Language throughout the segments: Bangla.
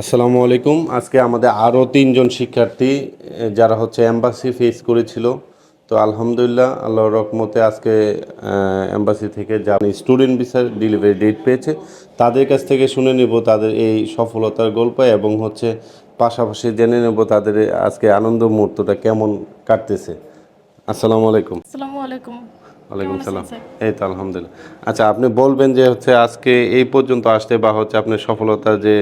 আসসালামু আলাইকুম। আজকে আমাদের আরও তিনজন শিক্ষার্থী যারা হচ্ছে এম্বাসি ফেস করেছিল। তো আলহামদুলিল্লাহ আল্লাহ রকমতে আজকে এম্বাসি থেকে যা স্টুডেন্ট ভিসার ডেলিভারি ডেট পেয়েছে, তাদের কাছ থেকে শুনে নেব তাদের এই সফলতার গল্প এবং হচ্ছে পাশাপাশি জেনে নেব তাদের আজকে আনন্দ মুহূর্তটা কেমন কাটতেছে। আসসালামু আলাইকুম। আসসালামু আলাইকুম। ওয়ালাইকুম সালাম। এই তো আলহামদুলিল্লাহ। আচ্ছা আপনি বলবেন যে হচ্ছে আজকে এই পর্যন্ত আসতে বা হচ্ছে আপনার সফলতা যে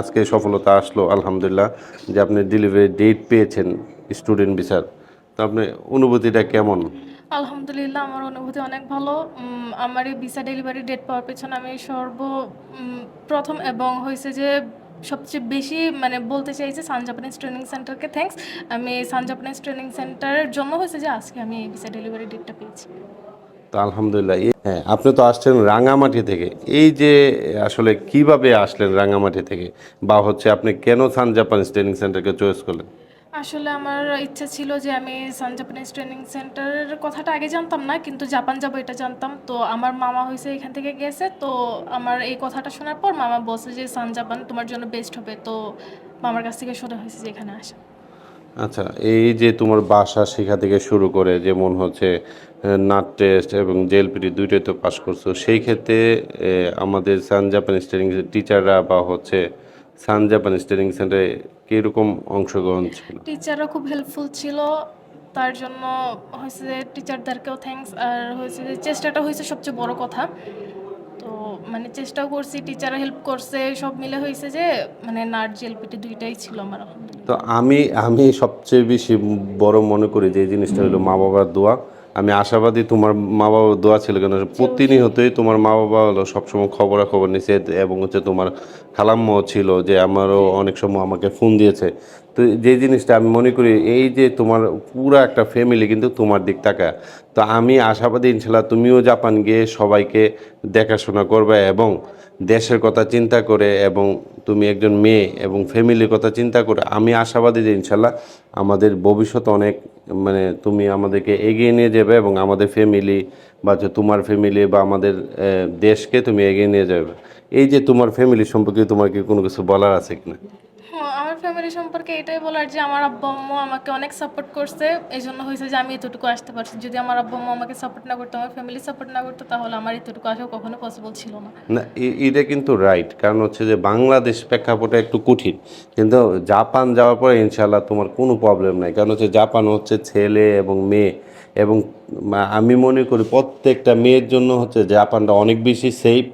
আজকে সফলতা আসলো আলহামদুলিল্লাহ যে আপনি ডেলিভারি ডেট পেয়েছেন স্টুডেন্ট ভিসার তো আপনার অনুভূতিটা কেমন? আলহামদুলিল্লাহ আমার অনুভূতি অনেক ভালো। আমার এই ভিসা ডেলিভারি ডেট পাওয়ার পেছনে আমি সর্ব প্রথম এবং হয়েছে যে সবচেয়ে বেশি মানে বলতে চাই যে সান জাপানিজ ট্রেনিং সেন্টারকে থ্যাংকস আমি সান জাপানিজ ট্রেনিং সেন্টারের জন্য হয়েছে যে আজকে আমি এই ভিসা ডেলিভারি ডেটটা পেয়েছি। তো আলহামদুলিল্লাহ হ্যাঁ আপনি তো আসছেন রাঙামাটি থেকে। এই যে আসলে কীভাবে আসলেন রাঙামাটি থেকে? বা হচ্ছে আপনি কেন সান জাপানিজ ট্রেনিং সেন্টারকে চয়েস করলেন? আসলে আমার ইচ্ছা ছিল যে আমি সান জাপানিজ ট্রেনিং সেন্টারের কথাটা আগে জানতাম না, কিন্তু জাপান যাব এটা জানতাম। তো আমার মামা হয়েছে এখান থেকে গেছে, তো আমার এই কথাটা শোনার পর মামা বলছে যে সান জাপান তোমার জন্য বেস্ট হবে। তো মামার কাছ থেকে শোনা হয়েছে যে, এখানে আসা। আচ্ছা এই যে তোমার বাসা শেখা থেকে শুরু করে যেমন হচ্ছে নাট টেস্ট এবং জেলপিটি দুইটাই তো পাস করছ, সেই ক্ষেত্রে আমাদের সান জাপানিজ ট্রেনিং টিচাররা বা হচ্ছে সান জাপানিজ ট্রেনিং সেন্টারে কীরকম অংশগ্রহণ ছিল? টিচাররা খুব হেল্পফুল ছিল তার জন্য হয়েছে যে টিচারদেরকেও থ্যাঙ্কস আর হয়েছে যে চেষ্টাটা হয়েছে সবচেয়ে বড় কথা। তো মানে চেষ্টাও করছি টিচাররা হেল্প করছে সব মিলে হয়েছে যে মানে নাট জেলপিটি দুইটাই ছিল আমার তো আমি আমি সবচেয়ে বেশি বড় মনে করি যে এই জিনিসটা হলো মা বাবার দোয়া। আমি আশাবাদী তোমার মা বাবার দোয়া ছিল কেন? প্রতিনিয়তই তোমার মা বাবা হলো সবসময় খবরাখবর নিছে এবং হচ্ছে তোমার খালাম্মাও ছিল যে আমারও অনেক সময় আমাকে ফোন দিয়েছে। তো যে জিনিসটা আমি মনে করি এই যে তোমার পুরো একটা ফ্যামিলি কিন্তু তোমার দিক তাকা তো আমি আশাবাদী ইনশাল্লাহ তুমিও জাপান গিয়ে সবাইকে দেখাশোনা করবে এবং দেশের কথা চিন্তা করে এবং তুমি একজন মেয়ে এবং ফ্যামিলির কথা চিন্তা করে আমি আশাবাদী যে ইনশাল্লাহ আমাদের ভবিষ্যৎ অনেক মানে তুমি আমাদেরকে এগিয়ে নিয়ে যাবে এবং আমাদের ফ্যামিলি বা তোমার ফ্যামিলি বা আমাদের দেশকে তুমি এগিয়ে নিয়ে যাবে। এই যে তোমার ফ্যামিলি সম্পর্কে তোমার কি কোনো কিছু বলার আছে কিনা? আমার ফ্যামিলি সম্পর্কে এটাই বলার যে আমার আব্বা আম্মু আমাকে অনেক সাপোর্ট করছে এই জন্য হয়েছে যে আমি এতটুকু আসতে পারছি। যদি আমার আব্বা আম্মু আমাকে সাপোর্ট না করতো, আমার ফ্যামিলি সাপোর্ট না করতো, তাহলে আমার এতটুকু আসাও কখনো পসিবল ছিল না। না এটা কিন্তু রাইট কারণ হচ্ছে যে বাংলাদেশ প্রেক্ষাপটে একটু কঠিন। কিন্তু জাপান যাওয়ার পরে ইনশাল্লাহ তোমার কোনো প্রবলেম নাই। কারণ হচ্ছে জাপান হচ্ছে ছেলে এবং মেয়ে। এবং আমি মনে করি প্রত্যেকটা মেয়ের জন্য হচ্ছে জাপানটা অনেক বেশি সেফ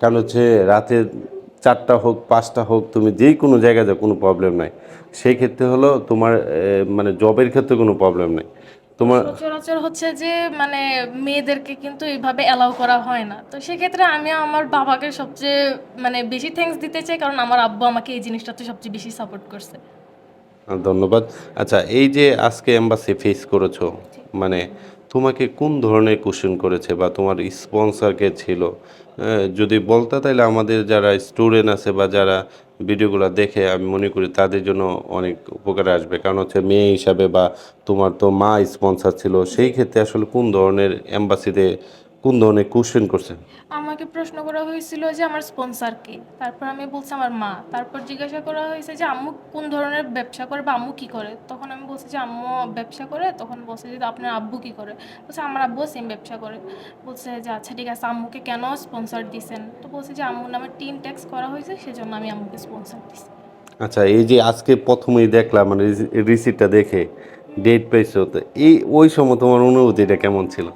কারণ হচ্ছে রাতে চারটা হোক পাঁচটা হোক তুমি যেই কোনো জায়গায় যাও কোনো প্রবলেম নাই। সেই ক্ষেত্রে হলো তোমার মানে জবের ক্ষেত্রে কোনো প্রবলেম নাই। তোমার সচরাচর হচ্ছে যে মানে মেয়েদেরকে কিন্তু এইভাবে অ্যালাউ করা হয় না। তো সেক্ষেত্রে আমি আমার বাবাকে সবচেয়ে মানে বেশি থ্যাঙ্কস দিতে চাই কারণ আমার আব্বু আমাকে এই জিনিসটাতে সবচেয়ে বেশি সাপোর্ট করছে। ধন্যবাদ। আচ্ছা এই যে আজকে এম্বাসি ফেস করেছ মানে তোমাকে কোন ধরনের কোশ্চেন করেছে বা তোমার স্পন্সর কে ছিল? যদি বলতে তাহলে আমাদের যারা স্টুডেন্ট আছে বা যারা ভিডিওগুলো দেখে, আমি মনে করি তাদের জন্য অনেক উপকারে আসবে। কারণ হচ্ছে মেয়ে হিসাবে বা তোমার তো মা স্পন্সার ছিল, সেই ক্ষেত্রে আসলে কোন ধরনের এম্বাসিতে কোন ধরনের কোশ্চেন করছে আমাকে প্রশ্ন করা হয়েছিল যে আমার স্পন্সর কে। তারপর আমি বলছি আমার মা। তারপর জিজ্ঞাসা করা হয়েছে যে আম্মু কোন ধরনের ব্যবসা করে বা আম্মু কি করে? তখন আমি বলছি যে আম্মু ব্যবসা করে। তখন বলছে যে আপনার আব্বু কি করে? বলছে আমার আব্বু সেম ব্যবসা করে। বলছে যে আচ্ছা ঠিক আছে আম্মুকে কেন স্পন্সর দিছেন? তো বলছে যে আম্মুর নামে টিন ট্যাক্স করা হয়েছে সেজন্য আমি আম্মুকে স্পন্সর দিছি। আচ্ছা এই যে আজকে প্রথমেই দেখলাম মানে রিসিপ্টটা দেখে ডেট পেয়েছ তো এই ওই সময় তোমার অনুভূতিটা কেমন ছিল?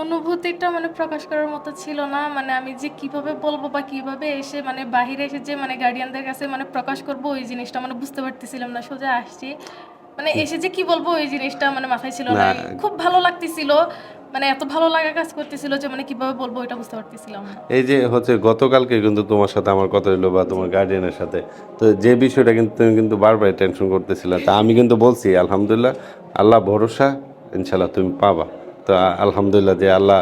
অনুভূতিটা মানে প্রকাশ করার মতো ছিল না। মানে আমি যে কীভাবে বলব বা কীভাবে এসে মানে বাহিরে এসে যে মানে গার্ডিয়ানদের কাছে মানে প্রকাশ করব ওই জিনিসটা মানে বুঝতে পারতেছিলাম না সোজা আসছি। মানে এসে যে কি বলব ওই জিনিসটা মানে মাথায় ছিল না। খুব ভালো লাগতেছিল। মানে এত ভালো লাগা কাজ করতেছিল যে মানে কীভাবে বলব এটা বুঝতে পারতেছিলাম এই যে হচ্ছে গতকালকে কিন্তু তোমার সাথে আমার কথা হলো বা তোমার গার্ডিয়ানের সাথে। তো যে বিষয়টা কিন্তু তুমি কিন্তু বারবার টেনশন করতেছিলে। তা আমি কিন্তু বলছি আলহামদুলিল্লাহ আল্লাহ ভরসা ইনশাল্লাহ তুমি পাবা। তো আলহামদুলিল্লাহ যে আল্লাহ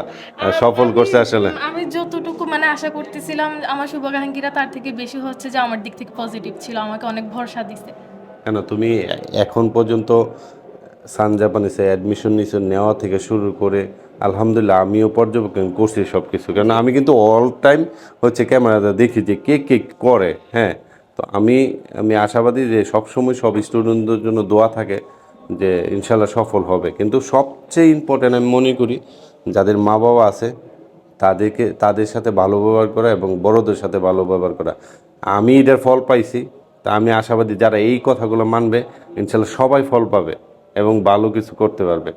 সফল করছে আসলে। আমি যতটুকু মানে আশা করতেছিলাম আমার শুভাকাঙ্ক্ষীরা তার থেকে বেশি হচ্ছে যে আমার দিক থেকে পজিটিভ ছিল আমাকে অনেক ভরসা দিছে। কেন তুমি এখন পর্যন্ত সান জাপানিসে অ্যাডমিশন নিছো নেওয়া থেকে শুরু করে আলহামদুলিল্লাহ আমিও পর্যবেক্ষণ করছি সব কিছু কেন আমি কিন্তু অল টাইম হচ্ছে ক্যামেরাতে দেখি যে কে কে করে হ্যাঁ? তো আমি আমি আশাবাদী যে সবসময় সব স্টুডেন্টদের জন্য দোয়া থাকে। যে ইনশাল্লাহ সফল হবে। কিন্তু সবচেয়ে ইম্পর্ট্যান্ট আমি মনে করি, যাদের মা বাবা আছে, তাদেরকে, তাদের সাথে ভালো ব্যবহার করা এবং বড়দের সাথে ভালো ব্যবহার করা। আমি এটার ফল পাইছি, তা আমি আশাবাদী যারা এই কথাগুলো মানবে, ইনশাল্লাহ সবাই ফল পাবে এবং ভালো কিছু করতে পারবে।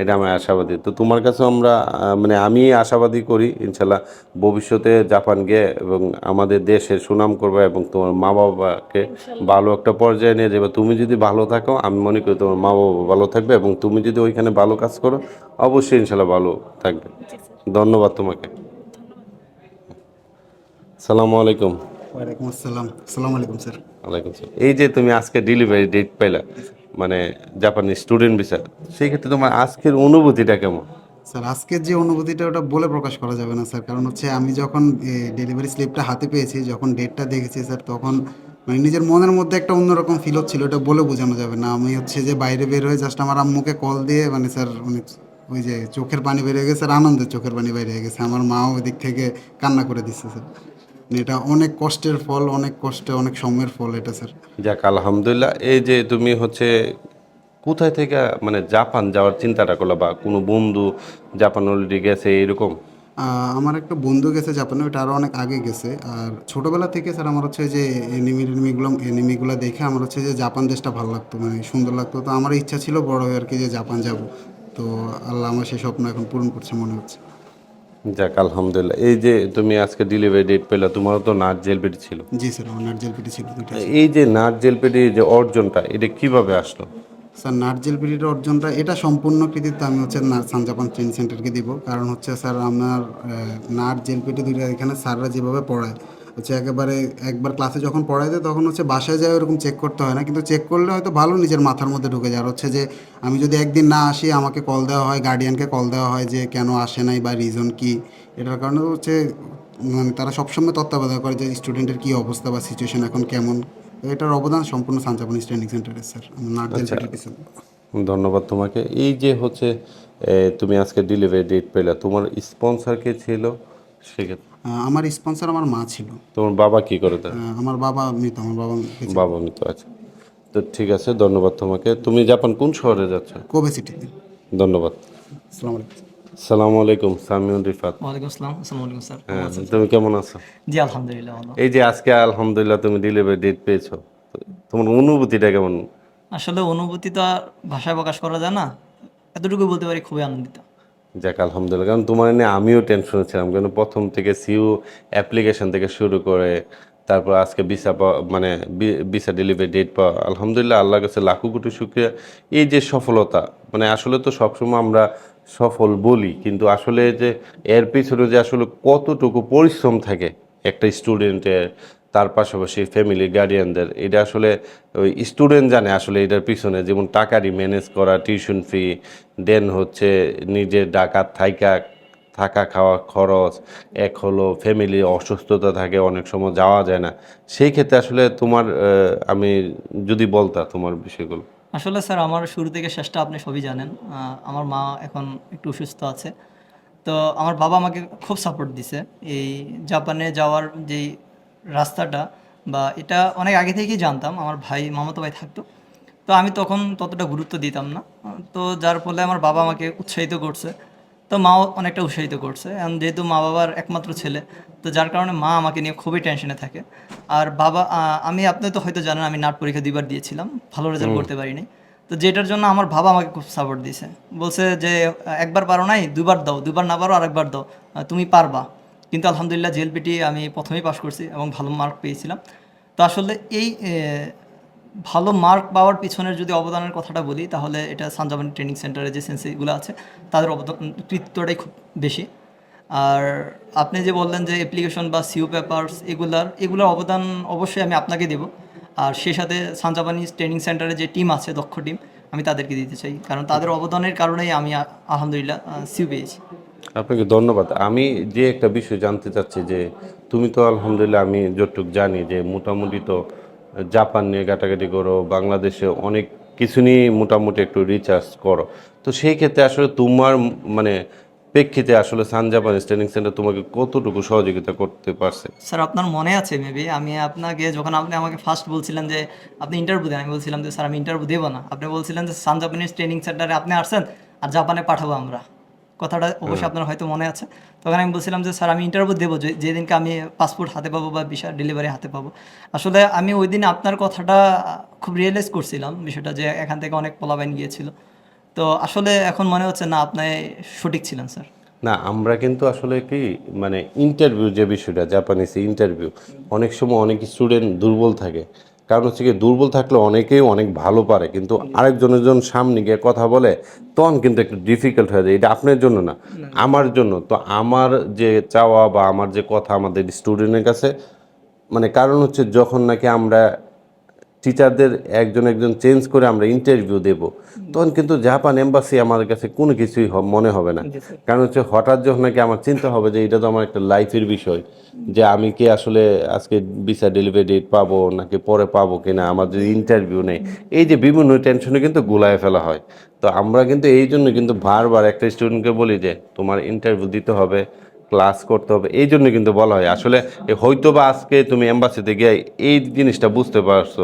এটা আমি আশাবাদী। তো তোমার কাছে আমরা মানে আমি আশাবাদী করি ইনশাল্লাহ ভবিষ্যতে জাপান গিয়ে এবং আমাদের দেশের সুনাম করবে এবং তোমার মা বাবাকে ভালো একটা পর্যায়ে নিয়ে যাবে। তুমি যদি ভালো থাকো আমি মনে করি তোমার মা বাবা ভালো থাকবে এবং তুমি যদি ওইখানে ভালো কাজ করো অবশ্যই ইনশাল্লাহ ভালো থাকবে। ধন্যবাদ তোমাকে। সালামু আলাইকুম। ওয়ালাইকুম আসসালাম। আসসালামু আলাইকুম স্যার। ওয়ালাইকুম সালাম। এই যে তুমি আজকে ডেলিভারি ডেট পাইলা মানে জাপানি স্টুডেন্ট ভিসা সেই ক্ষেত্রে তোমার আজকের অনুভূতিটা কেমন? স্যার, আজকের যে অনুভূতিটা ওটা বলে প্রকাশ করা যাবে না, স্যার। কারণ হচ্ছে আমি যখন ডেলিভারি স্লিপটা হাতে পেয়েছি, যখন ডেটটা দেখেছি, স্যার, তখন মানে নিজের মনের মধ্যে একটা অন্যরকম ফিল হচ্ছিল এটা বলে বোঝানো যাবে না। আমি হচ্ছে যে বাইরে বের হয়ে জাস্ট আমার আম্মুকে কল দিয়ে মানে স্যার মানে ওই যে চোখের পানি বেরিয়ে গেছে আর আনন্দের চোখের পানি বেরিয়ে গেছে। আমার মাও ওই দিক থেকে কান্না করে দিচ্ছে, স্যার। এটা অনেক কষ্টের ফল অনেক কষ্টে অনেক সময়ের ফল এটা স্যার। যাক আলহামদুলিল্লাহ। এই যে তুমি হচ্ছে কোথায় থেকে মানে জাপান যাওয়ার চিন্তাটা করল বা কোনো বন্ধু জাপান অলরেডি গেছে এরকম? আমার একটা বন্ধু গেছে জাপানে ওটা আরও অনেক আগে গেছে। আর ছোটোবেলা থেকে স্যার আমার হচ্ছে যে এনিমি টেনিমিগুলো এনিমিগুলো দেখে আমার হচ্ছে যে জাপান দেশটা ভালো লাগতো মানে সুন্দর লাগতো। তো আমার ইচ্ছা ছিল বড় হয়ে আর কি যে জাপান যাব। তো আল্লাহ আমার সেই স্বপ্ন এখন পূরণ করছে মনে হচ্ছে। যাক আলহামদুলিল্লাহ। এই যে তুমি আজকে ডেলিভারি ডেট পেলা তোমারও তো নাচ জেলপেটি ছিল। জি স্যার আমার নার্জেল পিটি ছিল দুইটা এই যে নাচ জেলপেটি যে অর্জনটা এটা কীভাবে আসলো? স্যার নাট পিটির অর্জনটা এটা সম্পূর্ণ কৃতিত্ব আমি হচ্ছে না- সান জাপান ট্রেনিং সেন্টারকে দিব। কারণ হচ্ছে স্যার আমার নাট জেল পিটি দুইটা এখানে স্যাররা যেভাবে পড়ায় হচ্ছে একেবারে একবার ক্লাসে যখন পড়ায় দেয় তখন হচ্ছে বাসায় যায় ওরকম চেক করতে হয় না। কিন্তু চেক করলে হয়তো ভালো নিজের মাথার মধ্যে ঢুকে যায়। আর হচ্ছে যে আমি যদি একদিন না আসি আমাকে কল দেওয়া হয় গার্ডিয়ানকে কল দেওয়া হয় যে কেন আসে নাই বা রিজন কি? এটার কারণে হচ্ছে মানে তারা সবসময় তত্ত্বাবধান করে যে স্টুডেন্টের কী অবস্থা বা সিচুয়েশন এখন কেমন? এটার অবদান সম্পূর্ণ সান জাপানিজ ট্রেনিং সেন্টারের স্যার ধন্যবাদ তোমাকে। এই যে হচ্ছে তুমি আজকে ডেলিভারি ডেট পেলে তোমার স্পন্সর কে ছিল? সেক্ষেত্রে আমার স্পন্সর আমার মা ছিল। তোমার বাবা কি করে আহ, আমার বাবা মৃত আমার বাবা বাবা মৃত আছে তো ঠিক আছে ধন্যবাদ তোমাকে। তুমি জাপান কোন শহরে যাচ্ছ? কোবে সিটিতে। ধন্যবাদ। আসসালামু আলাইকুম। সালামু আলাইকুম সামিউল রিফাত। ওয়ালাইকুম আসসালাম আসসালামু আলাইকুম স্যার। হ্যাঁ, তুমি কেমন আছো? জি আলহামদুলিল্লাহ ভালো। এই যে আজকে আলহামদুলিল্লাহ তুমি ডেলিভারি ডেট পেয়েছ তোমার অনুভূতিটা কেমন? আসলে অনুভূতি তো আর ভাষায় প্রকাশ করা যায় না। এতটুকু বলতে পারি খুবই আনন্দিত। যাক, আলহামদুলিল্লাহ। কারণ তোমার নিয়ে আমিও টেনশনে ছিলাম কারণ প্রথম থেকে সিউ অ্যাপ্লিকেশন থেকে শুরু করে তারপর আজকে ভিসা পাওয়া মানে ভিসা ডেলিভারি ডেট পাওয়া, আলহামদুলিল্লাহ আল্লাহর কাছে লাখো কোটি শুক্রিয়া। এই যে সফলতা মানে আসলে তো সবসময় আমরা সফল বলি, কিন্তু আসলে যে এর পিছনে যে আসলে কতটুকু পরিশ্রম থাকে একটা স্টুডেন্টের তার পাশাপাশি ফ্যামিলি গার্ডিয়ানদের এটা আসলে ওই স্টুডেন্ট জানে আসলে এটার পিছনে। যেমন টাকারই ম্যানেজ করা টিউশন ফি দেন হচ্ছে নিজের ডাকাত থাইকা, থাকা খাওয়া খরচ, এক হলো ফ্যামিলি অসুস্থতা থাকে, অনেক সময় যাওয়া যায় না। সেই ক্ষেত্রে আসলে তোমার আমি যদি বলতা তোমার বিষয়গুলো। আসলে স্যার, আমার শুরু থেকে শেষটা আপনি সবই জানেন। আমার মা এখন একটু অসুস্থ আছে। তো আমার বাবা আমাকে খুব সাপোর্ট দিছে। এই জাপানে যাওয়ার যেই রাস্তাটা বা এটা অনেক আগে থেকেই জানতাম আমার ভাই মামাতো ভাই থাকতো। তো আমি তখন ততটা গুরুত্ব দিতাম না। তো যার ফলে আমার বাবা আমাকে উৎসাহিত করছে। তো মাও অনেকটা উৎসাহিত করছে। এখন যেহেতু মা বাবার একমাত্র ছেলে তো যার কারণে মা আমাকে নিয়ে খুবই টেনশনে থাকে। আর বাবা আমি আপনি তো হয়তো জানেন আমি নাট পরীক্ষা দুইবার দিয়েছিলাম। ভালো রেজাল্ট করতে পারিনি। তো যেটার জন্য আমার বাবা আমাকে খুব সাপোর্ট দিয়েছে বলছে যে একবার পারো নাই দুবার দাও। দুবার না পারো আরেকবার দাও। তুমি পারবা। কিন্তু আলহামদুলিল্লাহ জেএলপিটি আমি প্রথমেই পাশ করছি এবং ভালো মার্ক পেয়েছিলাম। তো আসলে এই ভালো মার্ক পাওয়ার পিছনের যদি অবদানের কথাটা বলি তাহলে এটা সানজামান ট্রেনিং সেন্টারে যে সেন্সিগুলো আছে তাদের অবদান কৃতিত্বটাই খুব বেশি। আর আপনি যে বললেন যে অ্যাপ্লিকেশন বা সিও পেপারস এগুলার এগুলোর অবদান অবশ্যই আমি আপনাকে দেব। আর সেই সাথে সানজাপানিজ ট্রেনিং সেন্টারে যে টিম আছে দক্ষ টিম আমি তাদেরকে দিতে চাই। কারণ তাদের অবদানের কারণেই আমি আলহামদুলিল্লাহ সিও পেয়েছি। আপনাকে ধন্যবাদ। আমি যে একটা বিষয় জানতে চাচ্ছি যে, তুমি তো আলহামদুলিল্লাহ আমি যতটুকু জানি যে, মোটামুটি তো জাপান নিয়ে ঘাটাঘাটি করো, বাংলাদেশে অনেক কিছু নিয়ে মোটামুটি একটু রিচার্জ করো। তো সেই ক্ষেত্রে আসলে তোমার মানে প্রেক্ষিতে আসলে সান জাপানিজ ট্রেনিং সেন্টার তোমাকে কতটুকু সহযোগিতা করতে পারছে? স্যার আপনার মনে আছে মেবি আমি আপনাকে যখন আপনি আমাকে ফার্স্ট বলছিলেন যে, আপনি ইন্টারভিউ দেন, আমি বলছিলাম যে স্যার আমি ইন্টারভিউ দেবো না। আপনি বলছিলেন যে সান জাপানিজ ট্রেনিং সেন্টারে আপনি আসছেন, আর জাপানে পাঠাবো আমরা। কথাটা অবশ্যই আপনার হয়তো মনে আছে। তখন আমি বলছিলাম যে স্যার আমি ইন্টারভিউ দেবো যে- যেদিনকে আমি পাসপোর্ট হাতে পাবো বা ভিসা ডেলিভারি হাতে পাবো। আসলে আমি ওই দিন আপনার কথাটা খুব রিয়েলাইজ করছিলাম বিষয়টা যে এখান থেকে অনেক পোলাবাইন গিয়েছিল। তো আসলে এখন মনে হচ্ছে না আপনি সঠিক ছিলেন স্যার। না আমরা কিন্তু আসলে কি মানে ইন্টারভিউ যে বিষয়টা জাপানিজ ইন্টারভিউ অনেক সময় অনেক স্টুডেন্ট দুর্বল থাকে। কারণ হচ্ছে কি দুর্বল থাকলে অনেকেই অনেক ভালো পারে কিন্তু আরেকজনের জন সামনে গিয়ে কথা বলে তখন কিন্তু একটু ডিফিকাল্ট হয়ে যায়। এটা আপনার জন্য না আমার জন্য। তো আমার যে চাওয়া বা আমার যে কথা আমাদের স্টুডেন্টের কাছে মানে কারণ হচ্ছে যখন নাকি আমরা টিচারদের একজন একজন চেঞ্জ করে আমরা ইন্টারভিউ দেব। তখন কিন্তু জাপান এম্বাসি আমাদের কাছে কোনো কিছুই মনে হবে না। কারণ হচ্ছে হঠাৎ যখন নাকি আমার চিন্তা হবে যে এটা তো আমার একটা লাইফের বিষয় যে আমি কি আসলে আজকে ভিসা ডেলিভারি ডেট পাবো নাকি পরে পাবো কিনা আমার যদি ইন্টারভিউ নেই। এই যে বিভিন্ন টেনশনে কিন্তু গুলায় ফেলা হয়। তো আমরা কিন্তু এই জন্য কিন্তু বারবার একটা স্টুডেন্টকে বলি যে তোমার ইন্টারভিউ দিতে হবে ক্লাস করতে হবে এই জন্য কিন্তু বলা হয়। আসলে হয়তো বা আজকে তুমি এম্বাসিতে গিয়ে এই জিনিসটা বুঝতে পারছ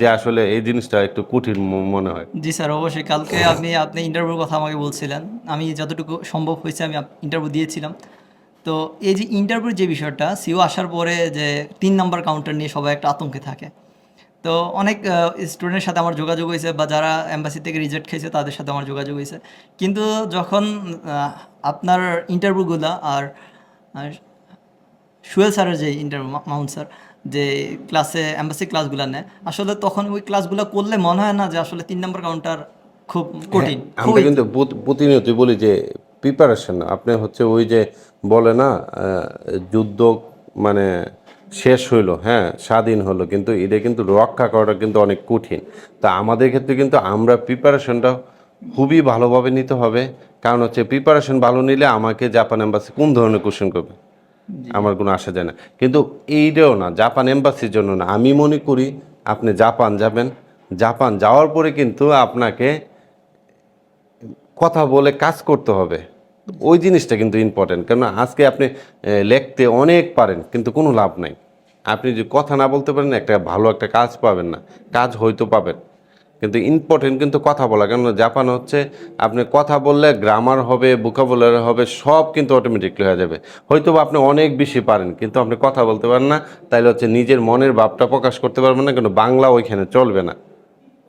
যে আসলে এই জিনিসটা একটু কঠিন মনে হয়। জি স্যার অবশ্যই। কালকে আপনি আপনি ইন্টারভিউর কথা আমাকে বলছিলেন। আমি যতটুকু সম্ভব হয়েছে আমি ইন্টারভিউ দিয়েছিলাম। তো এই যে ইন্টারভিউর যে বিষয়টা সিও আসার পরে যে তিন নাম্বার কাউন্টার নিয়ে সবাই একটা আতঙ্কে থাকে। তো অনেক স্টুডেন্টের সাথে আমার যোগাযোগ হয়েছে বা যারা এম্বাসি থেকে রিজেক্ট খেয়েছে তাদের সাথে আমার যোগাযোগ হয়েছে। কিন্তু যখন আপনার ইন্টারভিউগুলো আর সুয়েল স্যারের যে ইন্টারভিউ মাউন্ট স্যার যে ক্লাসে অ্যাম্বাসি ক্লাসগুলো নেয় আসলে তখন ওই ক্লাসগুলো করলে মনে হয় না যে আসলে তিন নম্বর কাউন্টার খুব কঠিন। আমরা কিন্তু প্রত- প্রতিনিয়তই বলি যে প্রিপারেশন আপনি হচ্ছে ওই যে বলে না যুদ্ধ মানে শেষ হইল হ্যাঁ স্বাধীন হলো কিন্তু এটা কিন্তু রক্ষা করাটা কিন্তু অনেক কঠিন। তা আমাদের ক্ষেত্রে কিন্তু আমরা প্রিপারেশনটা খুবই ভালোভাবে নিতে হবে। কারণ হচ্ছে প্রিপারেশন ভালো নিলে আমাকে জাপান এম্বাসি কোন ধরনের কোশ্চেন করবে? আমার কোনো আসা যায় না। কিন্তু এইটাও না জাপান এম্বাসির জন্য না। আমি মনে করি আপনি জাপান যাবেন। জাপান যাওয়ার পরে কিন্তু আপনাকে কথা বলে কাজ করতে হবে। ওই জিনিসটা কিন্তু ইম্পর্টেন্ট কেননা আজকে আপনি লিখতে অনেক পারেন কিন্তু কোনো লাভ নাই। আপনি যদি কথা না বলতে পারেন, একটা ভালো একটা কাজ পাবেন না। কাজ হয়তো পাবেন। কিন্তু ইম্পর্টেন্ট কিন্তু কথা বলা। কেন জাপান হচ্ছে, আপনি কথা বললে গ্রামার হবে ভোকাবুলারি হবে, সব কিন্তু অটোমেটিকলি হয়ে যাবে। হয়তো আপনি অনেক বেশি পারেন, কিন্তু আপনি কথা বলতে পারেন না, তাইলে হচ্ছে নিজের মনের ভাবটা প্রকাশ করতে পারবেন না, কিন্তু বাংলা ওইখানে চলবে না।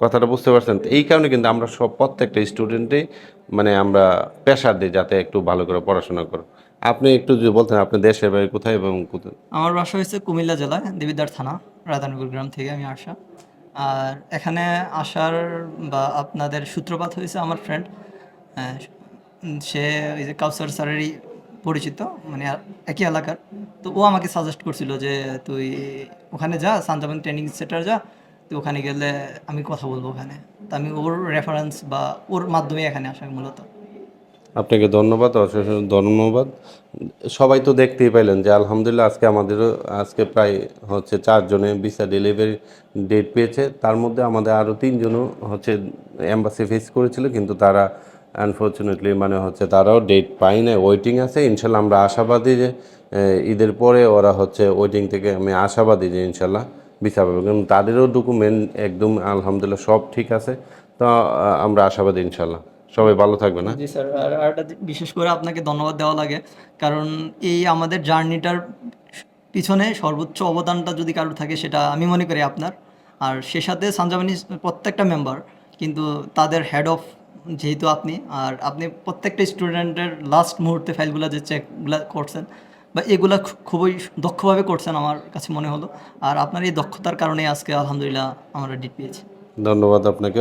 কথাটা বুঝতে পারছেন? এই কারণে কিন্তু আমরা সব প্রত্যেকটা স্টুডেন্টই মানে আমরা প্রেশার দিই যাতে একটু ভালো করে পড়াশোনা করো আপনি একটু যদি বলতেন, আপনি দেশের বাড়ি কোথায় এবং কোথায়? আমার বাসা হয়েছে কুমিল্লা জেলায় দেবিদ্বার থানা রাধানগর গ্রাম থেকে আমি আসা। আর এখানে আসার বা আপনাদের সূত্রপাত হয়েছে আমার ফ্রেন্ড সে ওই যে কাউসার স্যারেরই পরিচিত মানে একই এলাকার। তো ও আমাকে সাজেস্ট করছিল যে, তুই ওখানে যা সানজামান ট্রেনিং সেন্টার যা তো ওখানে গেলে আমি কথা বলব ওখানে। তো আমি ওর রেফারেন্স বা ওর মাধ্যমে এখানে আসা মূলত। আপনাকে ধন্যবাদ, অশেষ ধন্যবাদ। সবাই তো দেখতেই পাইলেন যে আলহামদুলিল্লাহ আজকে আমাদেরও, আজকে প্রায় হচ্ছে চারজনে ভিসা ডেলিভারি ডেট পেয়েছে। তার মধ্যে আমাদের আরও তিনজনও হচ্ছে এম্বাসি ফেস করেছিল, কিন্তু তারা আনফর্চুনেটলি মানে হচ্ছে তারাও ডেট পাই না ওয়েটিং আছে। ইনশাল্লাহ আমরা আশাবাদী যে ঈদের পরে ওরা হচ্ছে ওয়েটিং থেকে, আমি আশাবাদী যে ইনশাল্লাহ ভিসা পাবে। কারণ তাদেরও ডকুমেন্ট একদম আলহামদুলিল্লাহ সব ঠিক আছে। তো আমরা আশাবাদী ইনশাল্লাহ। সবাই ভালো থাকবে না? জি স্যার আর জি- বিশেষ করে আপনাকে ধন্যবাদ দেওয়া লাগে কারণ এই আমাদের জার্নিটার পিছনে সর্বোচ্চ অবদানটা যদি কারোর থাকে সেটা আমি মনে করি আপনার। আর সে সাথে সানজামানি প্রত্যেকটা মেম্বার কিন্তু তাদের হেড অফ যেহেতু আপনি আর আপনি প্রত্যেকটা স্টুডেন্টের লাস্ট মুহূর্তে ফাইলগুলো যে চেকগুলো করছেন বা এগুলা খুবই দক্ষভাবে করছেন আমার কাছে মনে হলো। আর আপনার এই দক্ষতার কারণে আজকে আলহামদুলিল্লাহ আমরা ডিট পেয়েছি। ধন্যবাদ আপনাকে